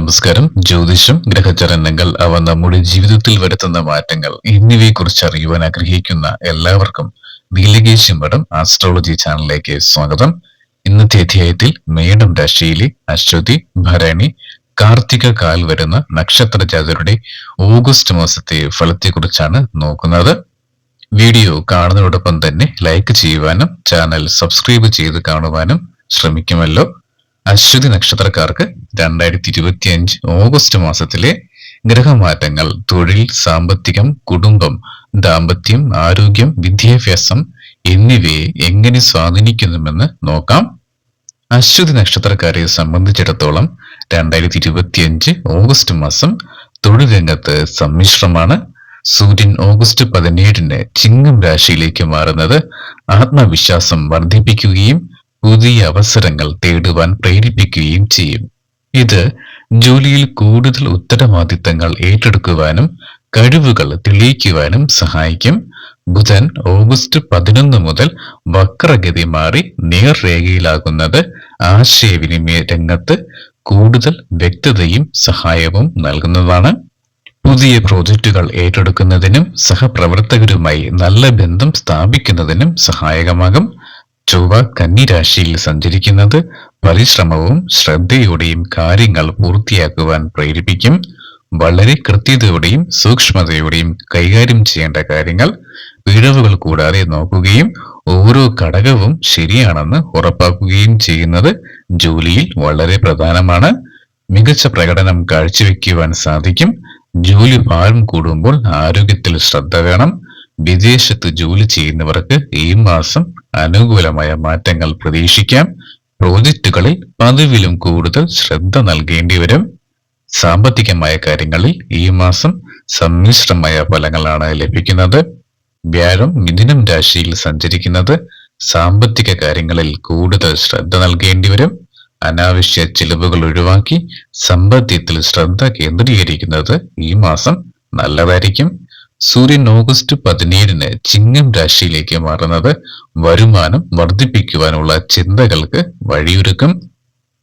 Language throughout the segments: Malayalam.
നമസ്കാരം. ജ്യോതിഷം ഗ്രഹചലനങ്ങൾ അവ നമ്മുടെ ജീവിതത്തിൽ വരുത്തുന്ന മാറ്റങ്ങൾ എന്നിവയെ കുറിച്ച് അറിയുവാൻ ആഗ്രഹിക്കുന്ന എല്ലാവർക്കും നീലകേശി മഠം ആസ്ട്രോളജി ചാനലിലേക്ക് സ്വാഗതം. ഇന്നത്തെ അധ്യായത്തിൽ മേടം രാശിയിലെ അശ്വതി ഭരണി കാർത്തിക കാൽ വരുന്ന നക്ഷത്ര ജാതരുടെ ഓഗസ്റ്റ് മാസത്തെ ഫലത്തെക്കുറിച്ചാണ് നോക്കുന്നത്. വീഡിയോ കാണുന്നതോടൊപ്പം തന്നെ ലൈക്ക് ചെയ്യുവാനും ചാനൽ സബ്സ്ക്രൈബ് ചെയ്ത് കാണുവാനും ശ്രമിക്കുമല്ലോ. അശ്വതി നക്ഷത്രക്കാർക്ക് രണ്ടായിരത്തി ഇരുപത്തി അഞ്ച് ഓഗസ്റ്റ് മാസത്തിലെ ഗ്രഹമാറ്റങ്ങൾ തൊഴിൽ സാമ്പത്തികം കുടുംബം ദാമ്പത്യം ആരോഗ്യം വിദ്യാഭ്യാസം എന്നിവയെ എങ്ങനെ സ്വാധീനിക്കുന്നുവെന്ന് നോക്കാം. അശ്വതി നക്ഷത്രക്കാരെ സംബന്ധിച്ചിടത്തോളം രണ്ടായിരത്തി ഇരുപത്തി അഞ്ച് ഓഗസ്റ്റ് മാസം തൊഴിൽ രംഗത്ത് സമ്മിശ്രമാണ്. സൂര്യൻ ഓഗസ്റ്റ് പതിനേഴിന് ചിങ്ങം രാശിയിലേക്ക് മാറുന്നത് ആത്മവിശ്വാസം വർദ്ധിപ്പിക്കുകയും പുതിയ അവസരങ്ങൾ തേടുവാൻ പ്രേരിപ്പിക്കുകയും ചെയ്യും. ഇത് ജോലിയിൽ കൂടുതൽ ഉത്തരവാദിത്തങ്ങൾ ഏറ്റെടുക്കുവാനും കഴിവുകൾ തെളിയിക്കുവാനും സഹായിക്കും. ബുധൻ ഓഗസ്റ്റ് പതിനൊന്ന് മുതൽ വക്രഗതി മാറി നേർരേഖയിലാകുന്നത് ആശയവിനിമയ രംഗത്ത് കൂടുതൽ വ്യക്തതയും സഹായവും നൽകുന്നതാണ്. പുതിയ പ്രോജക്റ്റുകൾ ഏറ്റെടുക്കുന്നതിനും സഹപ്രവർത്തകരുമായി നല്ല ബന്ധം സ്ഥാപിക്കുന്നതിനും സഹായകമാകും. ചൊവ്വ കന്നിരാശിയിൽ സഞ്ചരിക്കുന്നത് പരിശ്രമവും ശ്രദ്ധയോടെയും കാര്യങ്ങൾ പൂർത്തിയാക്കുവാൻ പ്രേരിപ്പിക്കും. വളരെ കൃത്യതയോടെയും സൂക്ഷ്മതയോടെയും കൈകാര്യം ചെയ്യേണ്ട കാര്യങ്ങൾ പിഴവുകൾ കൂടാതെ നോക്കുകയും ഓരോ ഘടകവും ശരിയാണെന്ന് ഉറപ്പാക്കുകയും ചെയ്യുന്നത് ജോലിയിൽ വളരെ പ്രധാനമാണ്. മികച്ച പ്രകടനം കാഴ്ചവെക്കുവാൻ സാധിക്കും. ജോലി ഭാരം കൂടുമ്പോൾ ആരോഗ്യത്തിൽ ശ്രദ്ധ വേണം. വിദേശത്ത് ജോലി ചെയ്യുന്നവർക്ക് ഈ മാസം അനുകൂലമായ മാറ്റങ്ങൾ പ്രതീക്ഷിക്കാം. പ്രോജക്റ്റുകളിൽ പതിവിലും കൂടുതൽ ശ്രദ്ധ നൽകേണ്ടി വരും. സാമ്പത്തികമായ കാര്യങ്ങളിൽ ഈ മാസം സമ്മിശ്രമായ ഫലങ്ങളാണ് ലഭിക്കുന്നത്. വ്യാഴം മിഥുനം രാശിയിൽ സഞ്ചരിക്കുന്നത് സാമ്പത്തിക കാര്യങ്ങളിൽ കൂടുതൽ ശ്രദ്ധ നൽകേണ്ടി വരും. അനാവശ്യ ചിലവുകൾ ഒഴിവാക്കി സമ്പദ്യത്തിൽ ശ്രദ്ധ കേന്ദ്രീകരിക്കുന്നത് ഈ മാസം നല്ലതായിരിക്കും. സൂര്യൻ ഓഗസ്റ്റ് പതിനേഴിന് ചിങ്ങം രാശിയിലേക്ക് മാറുന്നത് വരുമാനം വർദ്ധിപ്പിക്കുവാനുള്ള ചിന്തകൾക്ക് വഴിയൊരുക്കും.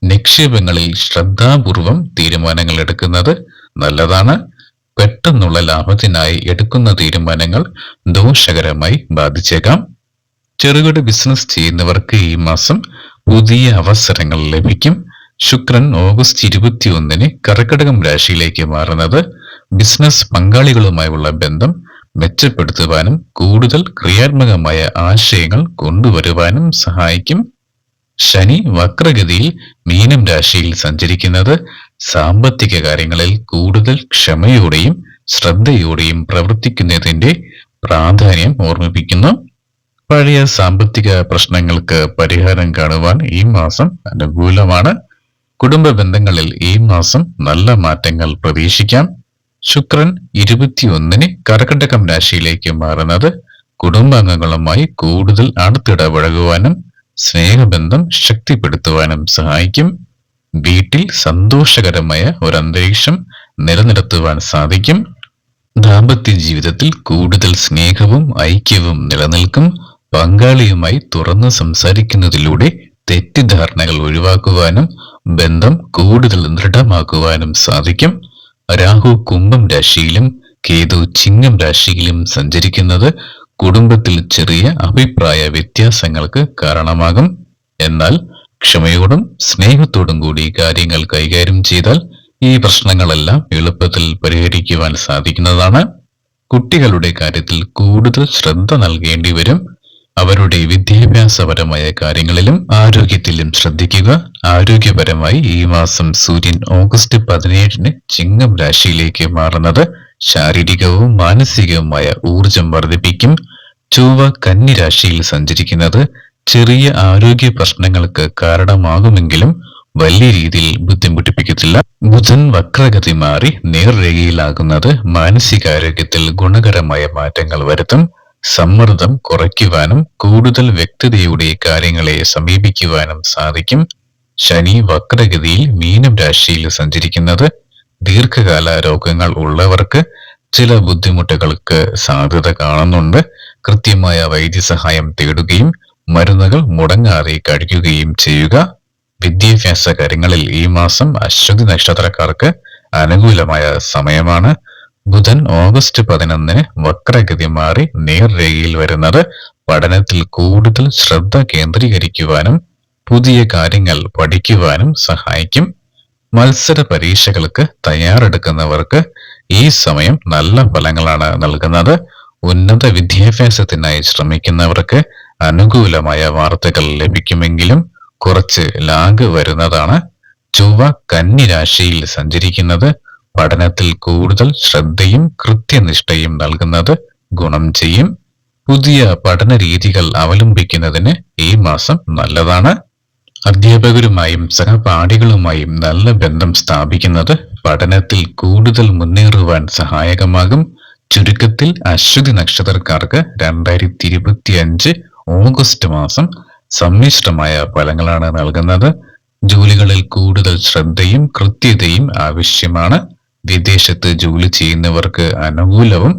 നിക്ഷേപങ്ങളിൽ ശ്രദ്ധാപൂർവം തീരുമാനങ്ങൾ എടുക്കുന്നത് നല്ലതാണ്. പെട്ടെന്നുള്ള ലാഭത്തിനായി എടുക്കുന്ന തീരുമാനങ്ങൾ ദോഷകരമായി ബാധിച്ചേക്കാം. ചെറുകിട ബിസിനസ് ചെയ്യുന്നവർക്ക് ഈ മാസം പുതിയ അവസരങ്ങൾ ലഭിക്കും. ശുക്രൻ ഓഗസ്റ്റ് ഇരുപത്തിയൊന്നിന് കർക്കടകം രാശിയിലേക്ക് മാറുന്നത് ബിസിനസ് പങ്കാളികളുമായുള്ള ബന്ധം മെച്ചപ്പെടുത്തുവാനും കൂടുതൽ ക്രിയാത്മകമായ ആശയങ്ങൾ കൊണ്ടുവരുവാനും സഹായിക്കും. ശനി വക്രഗതിയിൽ മീനം രാശിയിൽ സഞ്ചരിക്കുന്നത് സാമ്പത്തിക കാര്യങ്ങളിൽ കൂടുതൽ ക്ഷമയോടെയും ശ്രദ്ധയോടെയും പ്രവർത്തിക്കുന്നതിന്റെ പ്രാധാന്യം ഓർമ്മിപ്പിക്കുന്നു. പഴയ സാമ്പത്തിക പ്രശ്നങ്ങൾക്ക് പരിഹാരം കാണുവാൻ ഈ മാസം അനുകൂലമാണ്. കുടുംബ ബന്ധങ്ങളിൽ ഈ മാസം നല്ല മാറ്റങ്ങൾ പ്രതീക്ഷിക്കാം. ശുക്രൻ ഇരുപത്തിയൊന്നിന് കർക്കടകം രാശിയിലേക്ക് മാറുന്നത് കുടുംബാംഗങ്ങളുമായി കൂടുതൽ അടുത്തിടപഴകുവാനും സ്നേഹബന്ധം ശക്തിപ്പെടുത്തുവാനും സഹായിക്കും. വീട്ടിൽ സന്തോഷകരമായ ഒരു അന്തരീക്ഷം നിലനിർത്തുവാൻ സാധിക്കും. ദാമ്പത്യ ജീവിതത്തിൽ കൂടുതൽ സ്നേഹവും ഐക്യവും നിലനിൽക്കും. പങ്കാളിയുമായി തുറന്ന് സംസാരിക്കുന്നതിലൂടെ തെറ്റിദ്ധാരണകൾ ഒഴിവാക്കുവാനും ബന്ധം കൂടുതൽ ദൃഢമാക്കുവാനും സാധിക്കും. രാഹു കുംഭം രാശിയിലും കേതു ചിങ്ങം രാശിയിലും സഞ്ചരിക്കുന്നത് കുടുംബത്തിൽ ചെറിയ അഭിപ്രായ വ്യത്യാസങ്ങൾക്ക് കാരണമാകും. എന്നാൽ ക്ഷമയോടും സ്നേഹത്തോടും കൂടി കാര്യങ്ങൾ കൈകാര്യം ചെയ്താൽ ഈ പ്രശ്നങ്ങളെല്ലാം എളുപ്പത്തിൽ പരിഹരിക്കുവാൻ സാധിക്കുന്നതാണ്. കുട്ടികളുടെ കാര്യത്തിൽ കൂടുതൽ ശ്രദ്ധ നൽകേണ്ടി വരും. അവരുടെ വിദ്യാഭ്യാസപരമായ കാര്യങ്ങളിലും ആരോഗ്യത്തിലും ശ്രദ്ധിക്കുക. ആരോഗ്യപരമായി ഈ മാസം സൂര്യൻ ഓഗസ്റ്റ് പതിനേഴിന് ചിങ്ങം രാശിയിലേക്ക് മാറുന്നത് ശാരീരികവും മാനസികവുമായ ഊർജം വർദ്ധിപ്പിക്കും. ചൊവ്വ കന്നി രാശിയിൽ സഞ്ചരിക്കുന്നത് ചെറിയ ആരോഗ്യ പ്രശ്നങ്ങൾക്ക് കാരണമാകുമെങ്കിലും വലിയ രീതിയിൽ ബുദ്ധിമുട്ടിപ്പിക്കത്തില്ല. ബുധൻ വക്രഗതി മാറി നേർരേഖയിലാകുന്നത് മാനസികാരോഗ്യത്തിൽ ഗുണകരമായ മാറ്റങ്ങൾ വരുത്തും. സമ്മർദ്ദം കുറയ്ക്കുവാനും കൂടുതൽ വ്യക്തതയുടെ കാര്യങ്ങളെ സമീപിക്കുവാനും സാധിക്കും. ശനി വക്രഗതിയിൽ മീനം രാശിയിൽ സഞ്ചരിക്കുന്നത് ദീർഘകാല രോഗങ്ങൾ ഉള്ളവർക്ക് ചില ബുദ്ധിമുട്ടുകൾക്ക് സാധ്യത കാണുന്നുണ്ട്. കൃത്യമായ വൈദ്യസഹായം തേടുകയും മരുന്നുകൾ മുടങ്ങാതെ കഴിക്കുകയും ചെയ്യുക. വിദ്യാഭ്യാസ കാര്യങ്ങളിൽ ഈ മാസം അശ്വതി നക്ഷത്രക്കാർക്ക് അനുകൂലമായ സമയമാണ്. ബുധൻ ഓഗസ്റ്റ് പതിനൊന്നിന് വക്രഗതി മാറി നേർരേഖയിൽ വരുന്നത്. പഠനത്തിൽ കൂടുതൽ ശ്രദ്ധ കേന്ദ്രീകരിക്കുവാനും പുതിയ കാര്യങ്ങൾ പഠിക്കുവാനും സഹായിക്കും. മത്സര പരീക്ഷകൾക്ക് തയ്യാറെടുക്കുന്നവർക്ക് ഈ സമയം നല്ല ഫലങ്ങളാണ് നൽകുന്നത്. ഉന്നത വിദ്യാഭ്യാസത്തിനായി ശ്രമിക്കുന്നവർക്ക് അനുകൂലമായ വാർത്തകൾ ലഭിക്കുമെങ്കിലും കുറച്ച് ലാഗ് വരുന്നതാണ്. ചൊവ്വ കന്നി രാശിയിൽ സഞ്ചരിക്കുന്നത് പഠനത്തിൽ കൂടുതൽ ശ്രദ്ധയും കൃത്യനിഷ്ഠയും നൽകുന്നത് ഗുണം ചെയ്യും. പുതിയ പഠന രീതികൾ അവലംബിക്കുന്നതിന് ഈ മാസം നല്ലതാണ്. അധ്യാപകരുമായും സഹപാഠികളുമായും നല്ല ബന്ധം സ്ഥാപിക്കുന്നത് പഠനത്തിൽ കൂടുതൽ മുന്നേറുവാൻ സഹായകമാകും. ചുരുക്കത്തിൽ അശ്വതി നക്ഷത്രക്കാർക്ക് രണ്ടായിരത്തി ഇരുപത്തി അഞ്ച് ഓഗസ്റ്റ് മാസം സമ്മിശ്രമായ ഫലങ്ങളാണ് നൽകുന്നത്. ജോലികളിൽ കൂടുതൽ ശ്രദ്ധയും കൃത്യതയും ആവശ്യമാണ്. വിദേശത്ത് ജോലി ചെയ്യുന്നവർക്ക് അനുകൂലവും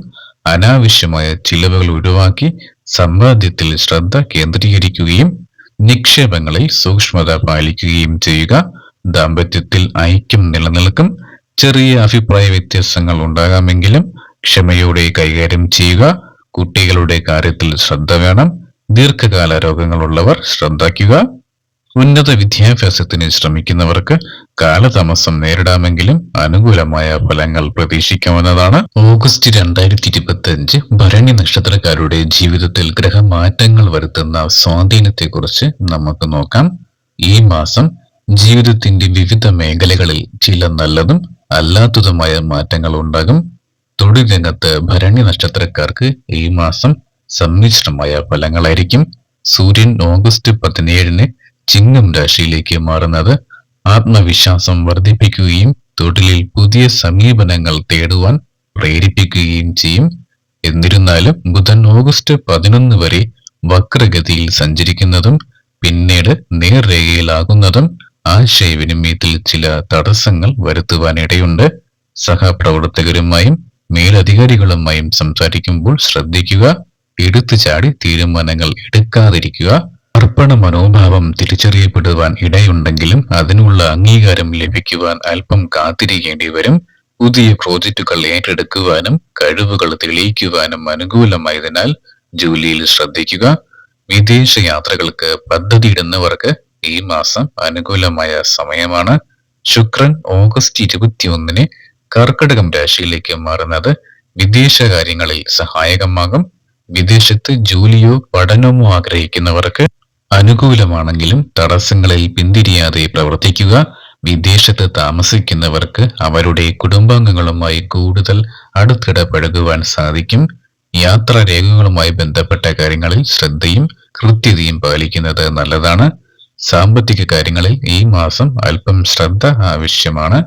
അനാവശ്യമായ ചിലവുകൾ ഒഴിവാക്കി സമ്പാദ്യത്തിൽ ശ്രദ്ധ കേന്ദ്രീകരിക്കുകയും നിക്ഷേപങ്ങളിൽ സൂക്ഷ്മത പാലിക്കുകയും ചെയ്യുക. ദാമ്പത്യത്തിൽ ഐക്യം നിലനിൽക്കും. ചെറിയ അഭിപ്രായ വ്യത്യാസങ്ങൾ ഉണ്ടാകാമെങ്കിലും ക്ഷമയോടെ കൈകാര്യം ചെയ്യുക. കുട്ടികളുടെ കാര്യത്തിൽ ശ്രദ്ധ വേണം. ദീർഘകാല രോഗങ്ങളുള്ളവർ ശ്രദ്ധിക്കുക. ഉന്നത വിദ്യാഭ്യാസത്തിന് ശ്രമിക്കുന്നവർക്ക് കാലതാമസം നേരിടാമെങ്കിലും അനുകൂലമായ ഫലങ്ങൾ പ്രതീക്ഷിക്കാവുന്നതാണ്. ഓഗസ്റ്റ് രണ്ടായിരത്തി ഇരുപത്തി അഞ്ച് ഭരണി നക്ഷത്രക്കാരുടെ ജീവിതത്തിൽ ഗ്രഹമാറ്റങ്ങൾ വരുത്തുന്ന സ്വാധീനത്തെക്കുറിച്ച് നമുക്ക് നോക്കാം. ഈ മാസം ജീവിതത്തിന്റെ വിവിധ മേഖലകളിൽ ചില നല്ലതും അല്ലാത്തതുമായ മാറ്റങ്ങൾ ഉണ്ടാകും. തൊഴിൽ രംഗത്ത് ഭരണി നക്ഷത്രക്കാർക്ക് ഈ മാസം സമ്മിശ്രമായ ഫലങ്ങളായിരിക്കും. സൂര്യൻ ഓഗസ്റ്റ് പതിനേഴിന് ചിങ്ങം രാശിയിലേക്ക് മാറുന്നത് ആത്മവിശ്വാസം വർദ്ധിപ്പിക്കുകയും തൊഴിലിൽ പുതിയ സമീപനങ്ങൾ തേടുവാൻ പ്രേരിപ്പിക്കുകയും ചെയ്യും. എന്നിരുന്നാലും ബുധൻ ഓഗസ്റ്റ് പതിനൊന്ന് വരെ വക്രഗതിയിൽ സഞ്ചരിക്കുന്നതും പിന്നീട് നേർരേഖയിലാകുന്നതും ആശയവിനിമയത്തിൽ ചില തടസ്സങ്ങൾ വരുത്തുവാനിടയുണ്ട്. സഹപ്രവർത്തകരുമായും മേലധികാരികളുമായും സംസാരിക്കുമ്പോൾ ശ്രദ്ധിക്കുക എടുത്തുചാടി തീരുമാനങ്ങൾ എടുക്കാതിരിക്കുക അർപ്പണ മനോഭാവം തിരിച്ചറിയപ്പെടുവാൻ ഇടയുണ്ടെങ്കിലും അതിനുള്ള അംഗീകാരം ലഭിക്കുവാൻ അല്പം കാത്തിരിക്കേണ്ടി വരും. പുതിയ പ്രോജക്റ്റുകൾ ഏറ്റെടുക്കുവാനും കഴിവുകൾ തെളിയിക്കുവാനും അനുകൂലമായതിനാൽ ജോലിയിൽ ശ്രദ്ധിക്കുക. വിദേശ യാത്രകൾക്ക് പദ്ധതി ഇടുന്നവർക്ക് ഈ മാസം അനുകൂലമായ സമയമാണ്. ശുക്രൻ ഓഗസ്റ്റ് ഇരുപത്തിയൊന്നിന് കർക്കടകം രാശിയിലേക്ക് മാറുന്നത് വിദേശകാര്യങ്ങളിൽ സഹായകമാകും. വിദേശത്ത് ജോലിയോ പഠനമോ ആഗ്രഹിക്കുന്നവർക്ക് അനുകൂലമാണെങ്കിലും തടസ്സങ്ങളിൽ പിന്തിരിയാതെ പ്രവർത്തിക്കുക. വിദേശത്ത് താമസിക്കുന്നവർക്ക് അവരുടെ കുടുംബാംഗങ്ങളുമായി കൂടുതൽ അടുത്തിടപഴകുവാൻ സാധിക്കും. യാത്രാ രേഖകളുമായി ബന്ധപ്പെട്ട കാര്യങ്ങളിൽ ശ്രദ്ധയും കൃത്യതയും പാലിക്കുന്നത് നല്ലതാണ്. സാമ്പത്തിക കാര്യങ്ങളിൽ ഈ മാസം അല്പം ശ്രദ്ധ ആവശ്യമാണ്.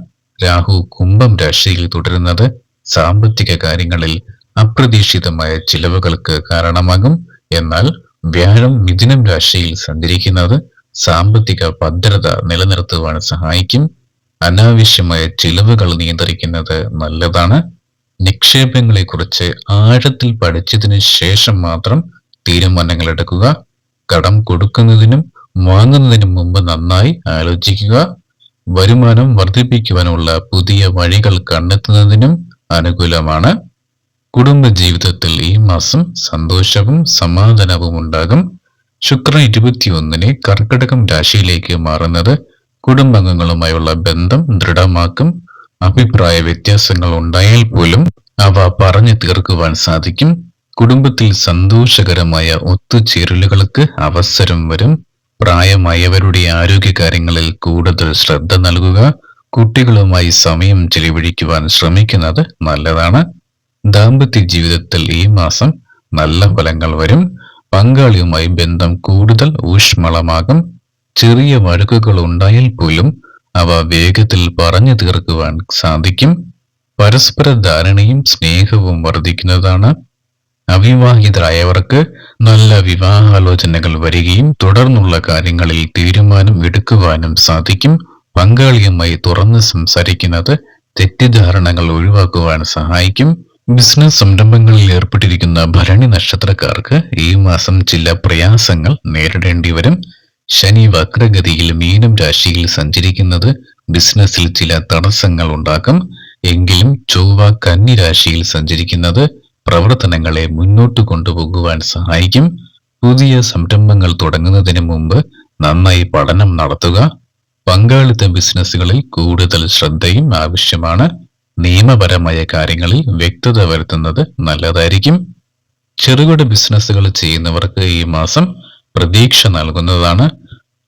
രാഹു കുംഭം രാശിയിൽ തുടരുന്നത് സാമ്പത്തിക കാര്യങ്ങളിൽ അപ്രതീക്ഷിതമായ ചിലവുകൾക്ക് കാരണമാകും. എന്നാൽ വ്യാഴം മിഥുനം രാശിയിൽ സഞ്ചരിക്കുന്നത് സാമ്പത്തിക ഭദ്രത നിലനിർത്തുവാൻ സഹായിക്കും. അനാവശ്യമായ ചിലവുകൾ നിയന്ത്രിക്കുന്നത് നല്ലതാണ്. നിക്ഷേപങ്ങളെ കുറിച്ച് ആഴത്തിൽ പഠിച്ചതിന് ശേഷം മാത്രം തീരുമാനങ്ങൾ എടുക്കുക. കടം കൊടുക്കുന്നതിനും വാങ്ങുന്നതിനും മുമ്പ് നന്നായി ആലോചിക്കുക. വരുമാനം വർദ്ധിപ്പിക്കുവാനുള്ള പുതിയ വഴികൾ കണ്ടെത്തുന്നതിനും അനുകൂലമാണ്. കുടുംബ ജീവിതത്തിൽ ഈ മാസം സന്തോഷവും സമാധാനവും ഉണ്ടാകും. ശുക്രൻ ഇരുപത്തിയൊന്നിന് കർക്കിടകം രാശിയിലേക്ക് മാറുന്നത് കുടുംബാംഗങ്ങളുമായുള്ള ബന്ധം ദൃഢമാക്കും. അഭിപ്രായ വ്യത്യാസങ്ങൾ ഉണ്ടായാൽ പോലും അവ പറഞ്ഞു തീർക്കുവാൻ സാധിക്കും. കുടുംബത്തിൽ സന്തോഷകരമായ ഒത്തുചേരലുകൾക്ക് അവസരം വരും. പ്രായമായവരുടെ ആരോഗ്യകാര്യങ്ങളിൽ കൂടുതൽ ശ്രദ്ധ നൽകുക. കുട്ടികളുമായി സമയം ചെലവഴിക്കുവാൻ ശ്രമിക്കുന്നത് നല്ലതാണ്. ദാമ്പത്യ ജീവിതത്തിൽ ഈ മാസം നല്ല ഫലങ്ങൾ വരും. പങ്കാളിയുമായി ബന്ധം കൂടുതൽ ഊഷ്മളമാകും. ചെറിയ വഴക്കുകൾ ഉണ്ടായാൽ പോലും അവ വേഗത്തിൽ പറഞ്ഞു തീർക്കുവാൻ സാധിക്കും. പരസ്പര ധാരണയും സ്നേഹവും വർദ്ധിക്കുന്നതാണ്. അവിവാഹിതരായവർക്ക് നല്ല വിവാഹാലോചനകൾ വരികയും തുടർന്നുള്ള കാര്യങ്ങളിൽ തീരുമാനം എടുക്കുവാനും സാധിക്കും. പങ്കാളിയുമായി തുറന്ന് സംസാരിക്കുന്നത് തെറ്റിദ്ധാരണകൾ ഒഴിവാക്കുവാൻ സഹായിക്കും. ബിസിനസ് സംരംഭങ്ങളിൽ ഏർപ്പെട്ടിരിക്കുന്ന ഭരണി നക്ഷത്രക്കാർക്ക് ഈ മാസം ചില പ്രയാസങ്ങൾ നേരിടേണ്ടി വരും. ശനി വക്രഗതിയിൽ മീനം രാശിയിൽ സഞ്ചരിക്കുന്നത് ബിസിനസ്സിൽ ചില തടസ്സങ്ങൾ ഉണ്ടാക്കും. എങ്കിലും ചൊവ്വ കന്നി രാശിയിൽ സഞ്ചരിക്കുന്നത് പ്രവർത്തനങ്ങളെ മുന്നോട്ട് കൊണ്ടുപോകുവാൻ സഹായിക്കും. പുതിയ സംരംഭങ്ങൾ തുടങ്ങുന്നതിന് മുമ്പ് നന്നായി പഠനം നടത്തുക. പങ്കാളിത്ത ബിസിനസ്സുകളിൽ കൂടുതൽ ശ്രദ്ധയും ആവശ്യമാണ്. നിയമപരമായ കാര്യങ്ങളിൽ വ്യക്തത വരുത്തുന്നത് നല്ലതായിരിക്കും. ചെറുകിട ബിസിനസ്സുകൾ ചെയ്യുന്നവർക്ക് ഈ മാസം പ്രതീക്ഷ നൽകുന്നതാണ്.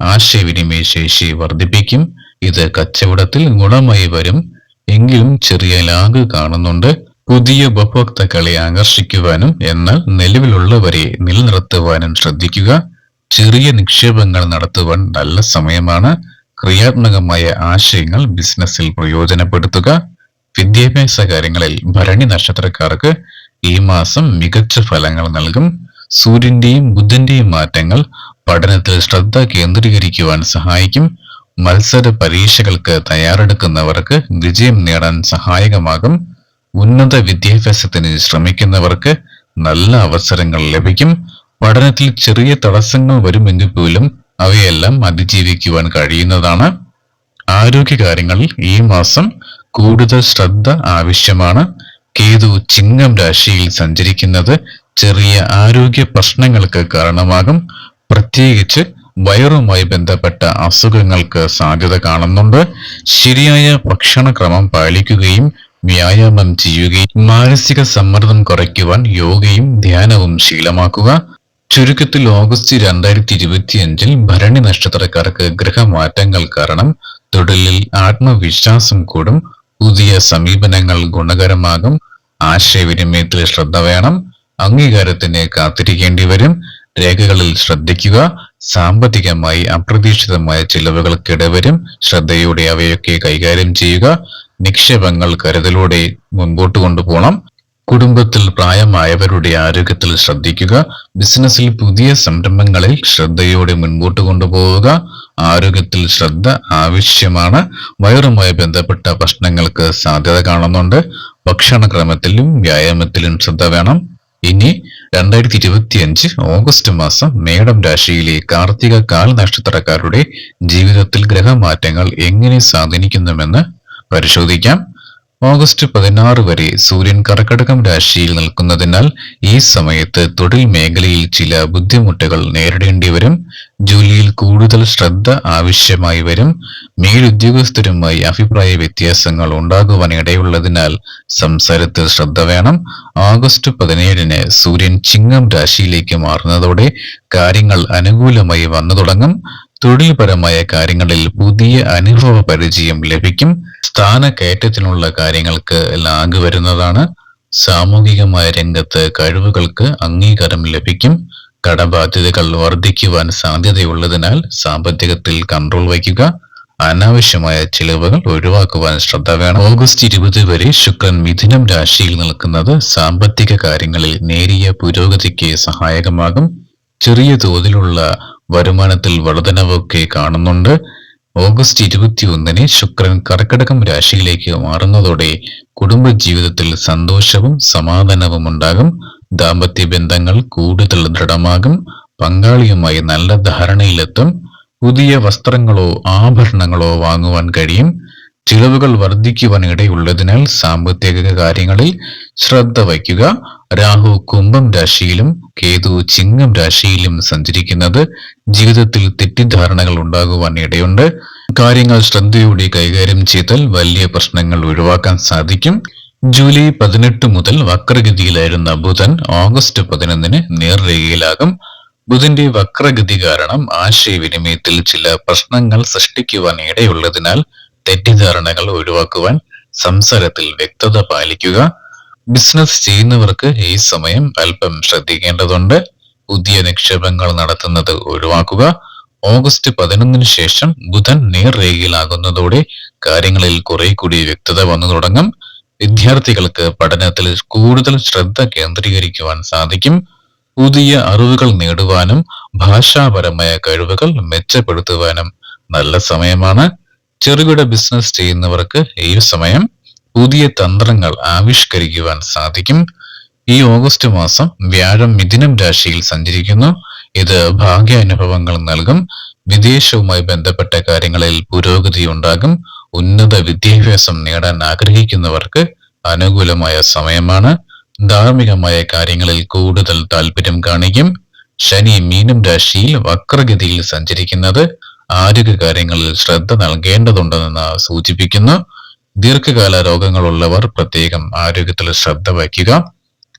ആശയവിനിമയ ശേഷി വർദ്ധിപ്പിക്കും. ഇത് കച്ചവടത്തിൽ ഗുണമായി വരും. എങ്കിലും ചെറിയ ലാഗ് കാണുന്നുണ്ട്. പുതിയ ഉപഭോക്താക്കളെ ആകർഷിക്കുവാനും എന്നാൽ നിലവിലുള്ളവരെ നിലനിർത്തുവാനും ശ്രദ്ധിക്കുക. ചെറിയ നിക്ഷേപങ്ങൾ നടത്തുവാൻ നല്ല സമയമാണ്. ക്രിയാത്മകമായ ആശയങ്ങൾ ബിസിനസ്സിൽ പ്രയോജനപ്പെടുത്തുക. വിദ്യാഭ്യാസ കാര്യങ്ങളിൽ ഭരണി നക്ഷത്രക്കാർക്ക് ഈ മാസം മികച്ച ഫലങ്ങൾ നൽകും. സൂര്യന്റെയും ബുധന്റെയും മാറ്റങ്ങൾ പഠനത്തിൽ ശ്രദ്ധ കേന്ദ്രീകരിക്കുവാൻ സഹായിക്കും. മത്സര പരീക്ഷകൾക്ക് തയ്യാറെടുക്കുന്നവർക്ക് വിജയം നേടാൻ സഹായകമാകും. ഉന്നത വിദ്യാഭ്യാസത്തിന് ശ്രമിക്കുന്നവർക്ക് നല്ല അവസരങ്ങൾ ലഭിക്കും. പഠനത്തിൽ ചെറിയ തടസ്സങ്ങൾ വരുമെങ്കിൽ പോലും അവയെല്ലാം അതിജീവിക്കുവാൻ കഴിയുന്നതാണ്. ആരോഗ്യകാര്യങ്ങളിൽ ഈ മാസം കൂടുതൽ ശ്രദ്ധ ആവശ്യമാണ്. കേതു ചിങ്ങം രാശിയിൽ സഞ്ചരിക്കുന്നത് ചെറിയ ആരോഗ്യ പ്രശ്നങ്ങൾക്ക് കാരണമാകും. പ്രത്യേകിച്ച് വയറുമായി ബന്ധപ്പെട്ട അസുഖങ്ങൾക്ക് സാധ്യത കാണുന്നുണ്ട്. ശരിയായ ഭക്ഷണക്രമം പാലിക്കുകയും വ്യായാമം ചെയ്യുകയും മാനസിക സമ്മർദ്ദം കുറയ്ക്കുവാൻ യോഗയും ധ്യാനവും ശീലമാക്കുക. ചുരുക്കത്തിൽ ഓഗസ്റ്റ് രണ്ടായിരത്തി ഇരുപത്തിയഞ്ചിൽ ഭരണി നക്ഷത്രക്കാർക്ക് ഗ്രഹമാറ്റങ്ങൾ കാരണം തൊഴിലിൽ ആത്മവിശ്വാസം കൂടും. പുതിയ സമീപനങ്ങൾ ഗുണകരമാകും. ആശയവിനിമയത്തിൽ ശ്രദ്ധ വേണം. അംഗീകാരത്തിന് കാത്തിരിക്കേണ്ടി വരും. രേഖകളിൽ ശ്രദ്ധിക്കുക. സാമ്പത്തികമായി അപ്രതീക്ഷിതമായ ചിലവുകൾക്കിടെ വരും. ശ്രദ്ധയോടെ അവയൊക്കെ കൈകാര്യം ചെയ്യുക. നിക്ഷേപങ്ങൾ കരുതലോടെ മുൻപോട്ട് കൊണ്ടുപോകണം. കുടുംബത്തിൽ പ്രായമായവരുടെ ആരോഗ്യത്തിൽ ശ്രദ്ധിക്കുക ബിസിനസ്സിൽ പുതിയ സംരംഭങ്ങളിൽ ശ്രദ്ധയോടെ മുൻപോട്ട് കൊണ്ടുപോവുക ആരോഗ്യത്തിൽ ശ്രദ്ധ ആവശ്യമാണ്. വയറുമായി ബന്ധപ്പെട്ട പ്രശ്നങ്ങൾക്ക് സാധ്യത കാണുന്നുണ്ട്. ഭക്ഷണക്രമത്തിലും വ്യായാമത്തിലും ശ്രദ്ധ വേണം. ഇനി രണ്ടായിരത്തി ഇരുപത്തി അഞ്ച് ഓഗസ്റ്റ് മാസം മേടം രാശിയിലെ കാർത്തിക കാൽ നക്ഷത്രക്കാരുടെ ജീവിതത്തിൽ ഗ്രഹമാറ്റങ്ങൾ എങ്ങനെ സ്വാധീനിക്കുന്നുവെന്ന് പരിശോധിക്കാം. ഓഗസ്റ്റ് പതിനാറ് വരെ സൂര്യൻ കർക്കടകം രാശിയിൽ നിൽക്കുന്നതിനാൽ ഈ സമയത്ത് തൊഴിൽ മേഖലയിൽ ചില ബുദ്ധിമുട്ടുകൾ നേരിടേണ്ടി വരും. ജോലിയിൽ കൂടുതൽ ശ്രദ്ധ ആവശ്യമായി വരും. മേലുദ്യോഗസ്ഥരുമായി അഭിപ്രായ വ്യത്യാസങ്ങൾ ഉണ്ടാകുവാൻ ഇടയുള്ളതിനാൽ സംസാരത്തിൽ ശ്രദ്ധ വേണം. ഓഗസ്റ്റ് പതിനേഴിന് സൂര്യൻ ചിങ്ങം രാശിയിലേക്ക് മാറുന്നതോടെ കാര്യങ്ങൾ അനുകൂലമായി വന്നു തുടങ്ങും. തൊഴിൽപരമായ കാര്യങ്ങളിൽ പുതിയ അനുഭവ പരിചയം ലഭിക്കും. സ്ഥാനക്കയറ്റത്തിനുള്ള കാര്യങ്ങൾക്ക് ലാഗ് വരുന്നതാണ്. സാമൂഹികമായ രംഗത്ത് കഴിവുകൾക്ക് അംഗീകാരം ലഭിക്കും. കടബാധ്യതകൾ വർദ്ധിക്കുവാൻ സാധ്യതയുള്ളതിനാൽ സാമ്പത്തികത്തിൽ കൺട്രോൾ വയ്ക്കുക. അനാവശ്യമായ ചിലവുകൾ ഒഴിവാക്കുവാൻ ശ്രദ്ധ വേണം. ഓഗസ്റ്റ് ഇരുപത് വരെ ശുക്രൻ മിഥുനം രാശിയിൽ നിൽക്കുന്നത് സാമ്പത്തിക കാര്യങ്ങളിൽ നേരിയ പുരോഗതിക്ക് സഹായകമാകും. ചെറിയ തോതിലുള്ള വരുമാനത്തിൽ വർധനവൊക്കെ കാണുന്നുണ്ട്. ഓഗസ്റ്റ് ഇരുപത്തി ഒന്നിന് ശുക്രൻ കർക്കിടകം രാശിയിലേക്ക് മാറുന്നതോടെ കുടുംബ ജീവിതത്തിൽ സന്തോഷവും സമാധാനവും ഉണ്ടാകും. ദാമ്പത്യ ബന്ധങ്ങൾ കൂടുതൽ ദൃഢമാകും. പങ്കാളിയുമായി നല്ല ധാരണയിലെത്തും. പുതിയ വസ്ത്രങ്ങളോ ആഭരണങ്ങളോ വാങ്ങുവാൻ കഴിയും. ചിലവുകൾ വർദ്ധിക്കുവാൻ ഇടയുള്ളതിനാൽ സാമ്പത്തിക കാര്യങ്ങളിൽ ശ്രദ്ധ വയ്ക്കുക. രാഹു കുംഭം രാശിയിലും കേതു ചിങ്ങം രാശിയിലും സഞ്ചരിക്കുന്നത് ജീവിതത്തിൽ തെറ്റിദ്ധാരണകൾ ഉണ്ടാകുവാൻ ഇടയുണ്ട്. കാര്യങ്ങൾ ശ്രദ്ധയോടെ കൈകാര്യം ചെയ്താൽ വലിയ പ്രശ്നങ്ങൾ ഒഴിവാക്കാൻ സാധിക്കും. ജൂലൈ പതിനെട്ട് മുതൽ വക്രഗതിയിലായിരുന്ന ബുധൻ ഓഗസ്റ്റ് പതിനൊന്നിന് നേർരേഖയിലാകും. ബുധന്റെ വക്രഗതി കാരണം ആശയവിനിമയത്തിൽ ചില പ്രശ്നങ്ങൾ സൃഷ്ടിക്കുവാൻ ഇടയുള്ളതിനാൽ തെറ്റിദ്ധാരണകൾ ഒഴിവാക്കുവാൻ സംസാരത്തിൽ വ്യക്തത പാലിക്കുക. ബിസിനസ് ചെയ്യുന്നവർക്ക് ഈ സമയം അല്പം ശ്രദ്ധിക്കേണ്ടതുണ്ട്. പുതിയ നിക്ഷേപങ്ങൾ നടത്തുന്നത് ഒഴിവാക്കുക. ഓഗസ്റ്റ് പതിനൊന്നിന് ശേഷം ബുധൻ നേർരേഖയിലാകുന്നതോടെ കാര്യങ്ങളിൽ കുറെ കൂടി വ്യക്തത വന്നു തുടങ്ങും. വിദ്യാർത്ഥികൾക്ക് പഠനത്തിൽ കൂടുതൽ ശ്രദ്ധ കേന്ദ്രീകരിക്കുവാൻ സാധിക്കും. പുതിയ അറിവുകൾ നേടുവാനും ഭാഷാപരമായ കഴിവുകൾ മെച്ചപ്പെടുത്തുവാനും നല്ല സമയമാണ്. ചെറുകിട ബിസിനസ് ചെയ്യുന്നവർക്ക് ഈ സമയം പുതിയ തന്ത്രങ്ങൾ ആവിഷ്കരിക്കുവാൻ സാധിക്കും. ഈ ഓഗസ്റ്റ് മാസം വ്യാഴം മിഥുനം രാശിയിൽ സഞ്ചരിക്കുന്നു. ഇത് ഭാഗ്യാനുഭവങ്ങൾ നൽകും. വിദേശവുമായി ബന്ധപ്പെട്ട കാര്യങ്ങളിൽ പുരോഗതി ഉണ്ടാകും. ഉന്നത വിദ്യാഭ്യാസം നേടാൻ ആഗ്രഹിക്കുന്നവർക്ക് അനുകൂലമായ സമയമാണ്. ധാർമ്മികമായ കാര്യങ്ങളിൽ കൂടുതൽ താല്പര്യം കാണിക്കും. ശനി മീനം രാശിയിൽ വക്രഗതിയിൽ സഞ്ചരിക്കുന്നത് ആരോഗ്യ കാര്യങ്ങളിൽ ശ്രദ്ധ നൽകേണ്ടതുണ്ടെന്ന് സൂചിപ്പിക്കുന്നു. ദീർഘകാല രോഗങ്ങളുള്ളവർ പ്രത്യേകം ആരോഗ്യത്തിൽ ശ്രദ്ധ വയ്ക്കുക.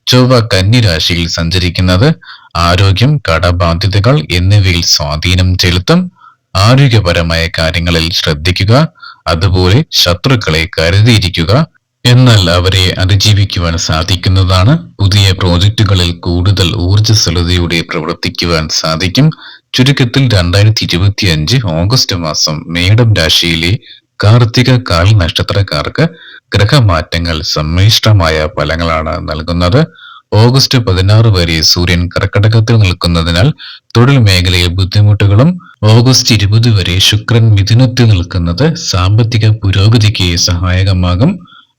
ചൊവ്വ കന്നിരാശിയിൽ സഞ്ചരിക്കുന്നത് ആരോഗ്യം കടബാധ്യതകൾ എന്നിവയിൽ സ്വാധീനം ചെലുത്തും. ആരോഗ്യപരമായ കാര്യങ്ങളിൽ ശ്രദ്ധിക്കുക. അതുപോലെ ശത്രുക്കളെ കരുതിയിരിക്കുക. എന്നാൽ അവരെ അതിജീവിക്കുവാൻ സാധിക്കുന്നതാണ്. പുതിയ പ്രോജക്റ്റുകളിൽ കൂടുതൽ ഊർജസ്വലതയോടെ പ്രവർത്തിക്കുവാൻ സാധിക്കും. ചുരുക്കത്തിൽ രണ്ടായിരത്തി ഇരുപത്തി അഞ്ച് ഓഗസ്റ്റ് മാസം മേടം രാശിയിലെ കാർത്തിക കാൽ നക്ഷത്രക്കാർക്ക് ഗ്രഹമാറ്റങ്ങൾ സമ്മിശ്രമായ ഫലങ്ങളാണ് നൽകുന്നത്. ഓഗസ്റ്റ് പതിനാറ് വരെ സൂര്യൻ കർക്കടകത്തിൽ നിൽക്കുന്നതിനാൽ തൊഴിൽ മേഖലയിൽ ബുദ്ധിമുട്ടുകളും ഓഗസ്റ്റ് ഇരുപത് വരെ ശുക്രൻ മിഥുനത്തിൽ നിൽക്കുന്നത് സാമ്പത്തിക പുരോഗതിക്ക് സഹായകമാകും.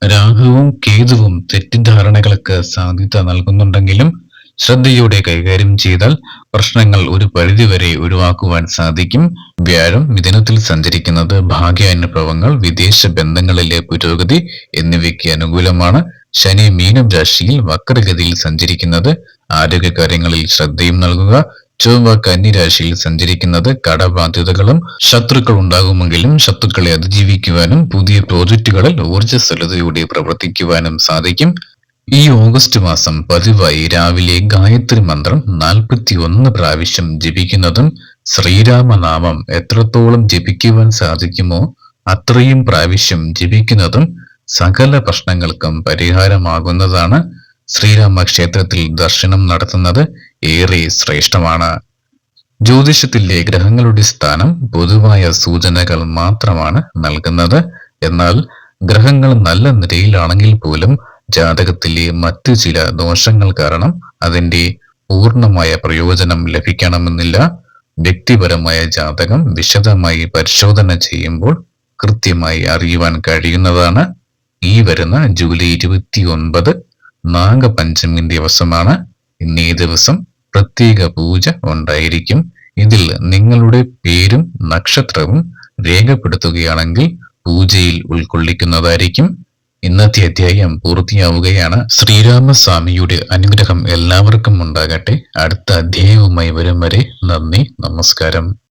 രാഹുവും കേതുവും തെറ്റിദ്ധാരണകൾക്ക് സാധ്യത നൽകുന്നുണ്ടെങ്കിലും ശ്രദ്ധയോടെ കൈകാര്യം ചെയ്താൽ പ്രശ്നങ്ങൾ ഒരു പരിധിവരെ ഒഴിവാക്കുവാൻ സാധിക്കും. വ്യാഴം മിഥുനത്തിൽ സഞ്ചരിക്കുന്നത് ഭാഗ്യാനുഭവങ്ങൾ വിദേശ ബന്ധങ്ങളിലെ പുരോഗതി എന്നിവയ്ക്ക് അനുകൂലമാണ്. ശനി മീനം രാശിയിൽ വക്രഗതിയിൽ സഞ്ചരിക്കുന്നത് ആരോഗ്യകാര്യങ്ങളിൽ ശ്രദ്ധയും നൽകുക. ചൊവ്വ കന്നി രാശിയിൽ സഞ്ചരിക്കുന്നത് കടബാധ്യതകളും ശത്രുക്കൾ ഉണ്ടാകുമെങ്കിലും ശത്രുക്കളെ അതിജീവിക്കുവാനും പുതിയ പ്രോജക്റ്റുകളിൽ ഊർജസ്വലതയോടെ പ്രവർത്തിക്കുവാനും സാധിക്കും. ഈ ഓഗസ്റ്റ് മാസം പതിവായി രാവിലെ ഗായത്രി മന്ത്രം നാൽപ്പത്തി ഒന്ന് പ്രാവശ്യം ജപിക്കുന്നതും ശ്രീരാമനാമം എത്രത്തോളം ജപിക്കുവാൻ സാധിക്കുമോ അത്രയും പ്രാവശ്യം ജപിക്കുന്നതും സകല പ്രശ്നങ്ങൾക്കും പരിഹാരമാകുന്നതാണ് ശ്രീരാമ ക്ഷേത്രത്തിൽ ദർശനം നടത്തുന്നത് ഏറെ ശ്രേഷ്ഠമാണ്. ജ്യോതിഷത്തിലെ ഗ്രഹങ്ങളുടെ സ്ഥാനം പൊതുവായ സൂചനകൾ മാത്രമാണ് നൽകുന്നത്. എന്നാൽ ഗ്രഹങ്ങൾ നല്ല നിലയിലാണെങ്കിൽ പോലും ജാതകത്തിലെ മറ്റു ചില ദോഷങ്ങൾ കാരണം അതിന്റെ പൂർണമായ പ്രയോജനം ലഭിക്കണമെന്നില്ല. വ്യക്തിപരമായ ജാതകം വിശദമായി പരിശോധന ചെയ്യുമ്പോൾ കൃത്യമായി അറിയുവാൻ കഴിയുന്നതാണ്. ഈ വരുന്ന ജൂലൈ ഇരുപത്തി ഒൻപത് നാഗപഞ്ചമി ദിവസമാണ് ഇന്നേ ദിവസം പ്രത്യേക പൂജ ഉണ്ടായിരിക്കും. ഇതിൽ നിങ്ങളുടെ പേരും നക്ഷത്രവും രേഖപ്പെടുത്തുകയാണെങ്കിൽ പൂജയിൽ ഉൾക്കൊള്ളിക്കുന്നതായിരിക്കും. ഇന്നത്തെ അധ്യായം പൂർത്തിയാവുകയാണ്. ശ്രീരാമസ്വാമിയുടെ അനുഗ്രഹം എല്ലാവർക്കും ഉണ്ടാകട്ടെ. അടുത്ത അധ്യായവുമായി വരും വരെ നന്ദി നമസ്കാരം.